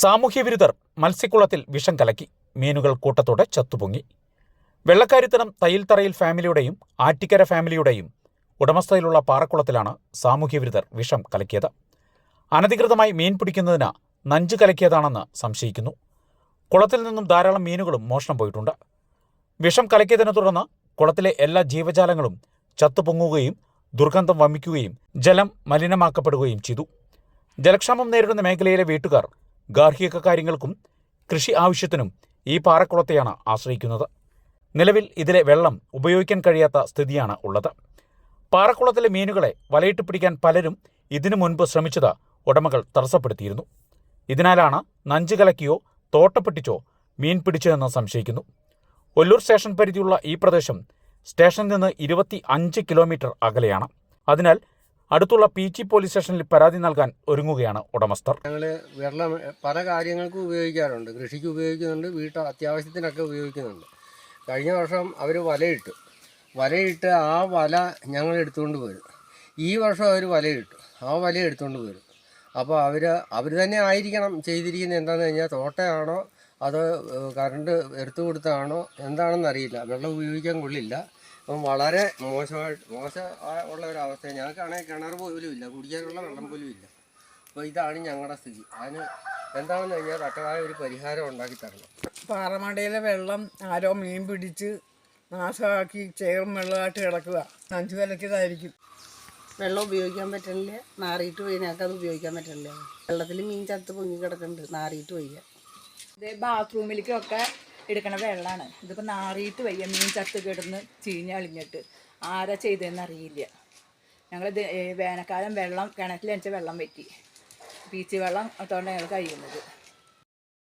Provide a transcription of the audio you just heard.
സാമൂഹ്യവിരുദ്ധർ മത്സ്യക്കുളത്തിൽ വിഷം കലക്കി. മീനുകൾ കൂട്ടത്തോടെ ചത്തുപൊങ്ങി. വെള്ളക്കാരിത്തനം തയ്യിൽത്തറയിൽ ഫാമിലിയുടെയും ആറ്റിക്കര ഫാമിലിയുടെയും ഉടമസ്ഥതയിലുള്ള പാറക്കുളത്തിലാണ് സാമൂഹ്യവിരുദ്ധർ വിഷം കലക്കിയത്. അനധികൃതമായി മീൻ പിടിക്കുന്നതിന് നഞ്ച് കലക്കിയതാണെന്ന് സംശയിക്കുന്നു. കുളത്തിൽ നിന്നും ധാരാളം മീനുകളും മോഷണം പോയിട്ടുണ്ട്. വിഷം കലക്കിയതിനെ തുടർന്ന് കുളത്തിലെ എല്ലാ ജീവജാലങ്ങളും ചത്തുപൊങ്ങുകയും ദുർഗന്ധം വമിക്കുകയും ജലം മലിനമാക്കപ്പെടുകയും ചെയ്തു. ജലക്ഷാമം നേരിടുന്ന മേഖലയിലെ വീട്ടുകാർ ഗാർഹിക കാര്യങ്ങൾക്കും കൃഷി ആവശ്യത്തിനും ഈ പാറക്കുളത്തെയാണ് ആശ്രയിക്കുന്നത്. നിലവിൽ ഇതിലെ വെള്ളം ഉപയോഗിക്കാൻ കഴിയാത്ത സ്ഥിതിയാണ് ഉള്ളത്. പാറക്കുളത്തിലെ മീനുകളെ വലയിട്ട് പിടിക്കാൻ പലരും ഇതിനു മുൻപ് ശ്രമിച്ചത് ഉടമകൾ തടസ്സപ്പെടുത്തിയിരുന്നു. ഇതിനാലാണ് നഞ്ച് കലക്കിയോ തോട്ടപ്പെട്ടിച്ചോ മീൻ പിടിച്ചതെന്ന് സംശയിക്കുന്നു. ഒല്ലൂർ സ്റ്റേഷൻ പരിധിയുള്ള ഈ പ്രദേശം സ്റ്റേഷനിൽ നിന്ന് ഇരുപത്തി അഞ്ച് കിലോമീറ്റർ അകലെയാണ്. അതിനാൽ അടുത്തുള്ള പി ജി പോലീസ് സ്റ്റേഷനിൽ പരാതി നൽകാൻ ഒരുങ്ങുകയാണ് ഉടമസ്ഥർ. ഞങ്ങൾ വെള്ളം പല കാര്യങ്ങൾക്കും ഉപയോഗിക്കാറുണ്ട്. കൃഷിക്ക് ഉപയോഗിക്കുന്നുണ്ട് വീട്ട അത്യാവശ്യത്തിനൊക്കെ ഉപയോഗിക്കുന്നുണ്ട്. കഴിഞ്ഞ വർഷം അവർ വലയിട്ടു. വലയിട്ട് ആ വല ഞങ്ങൾ എടുത്തുകൊണ്ട് വരും ഈ വർഷം അവർ വലയിട്ടു. ആ വല എടുത്തുകൊണ്ട് വരും അപ്പോൾ അവർ അവർ തന്നെ ആയിരിക്കണം ചെയ്തിരിക്കുന്നത് എന്താണെന്ന് കഴിഞ്ഞാൽ തോട്ടയാണോ അതോ കറണ്ട് എടുത്തു കൊടുത്താണോ എന്താണെന്ന് അറിയില്ല. വെള്ളം ഉപയോഗിക്കാൻ കൊള്ളില്ല. അപ്പം വളരെ മോശമായിട്ട് മോശം ആ- ഉള്ള ഒരു അവസ്ഥ ഞങ്ങൾക്കാണെങ്കിൽ കിണർ പോലും ഇല്ല കുടിക്കാനുള്ള വെള്ളം പോലും ഇല്ല. അപ്പോൾ ഇതാണ് ഞങ്ങളുടെ സ്ഥിതി. അതിന് എന്താണെന്ന് കഴിഞ്ഞാൽ തക്കതായ ഒരു പരിഹാരം ഉണ്ടാക്കി തരണം. പാറമടയിലെ വെള്ളം ആരോ മീൻ പിടിച്ച് നാശമാക്കി ചേറും വെള്ളമായിട്ട് കിടക്കുക. നഞ്ചു കലക്കിയതായിരിക്കും വെള്ളം ഉപയോഗിക്കാൻ പറ്റില്ല നാറിയിട്ട് പോയി ഞങ്ങൾക്ക് അത് ഉപയോഗിക്കാൻ പറ്റില്ല വെള്ളത്തിൽ മീൻ ചത്ത് പൊങ്ങി കിടക്കുന്നുണ്ട് നാറിയിട്ട് പോയി. ഇത് ബാത്റൂമിലേക്കൊക്കെ എടുക്കണ വെള്ളമാണ് ഇതിപ്പോൾ നാറിയിട്ട് വയ്യ. മീൻ ചത്ത് കിടന്ന് ചീഞ്ഞളിഞ്ഞിട്ട് ആരാ ചെയ്തതെന്ന് അറിയില്ല. ഞങ്ങൾ വേനൽക്കാലം വെള്ളം കിണറ്റിലടിച്ച വെള്ളം പറ്റി പീച്ച് വെള്ളം തൊണ്ട് ഞങ്ങൾ കഴിയുന്നത്.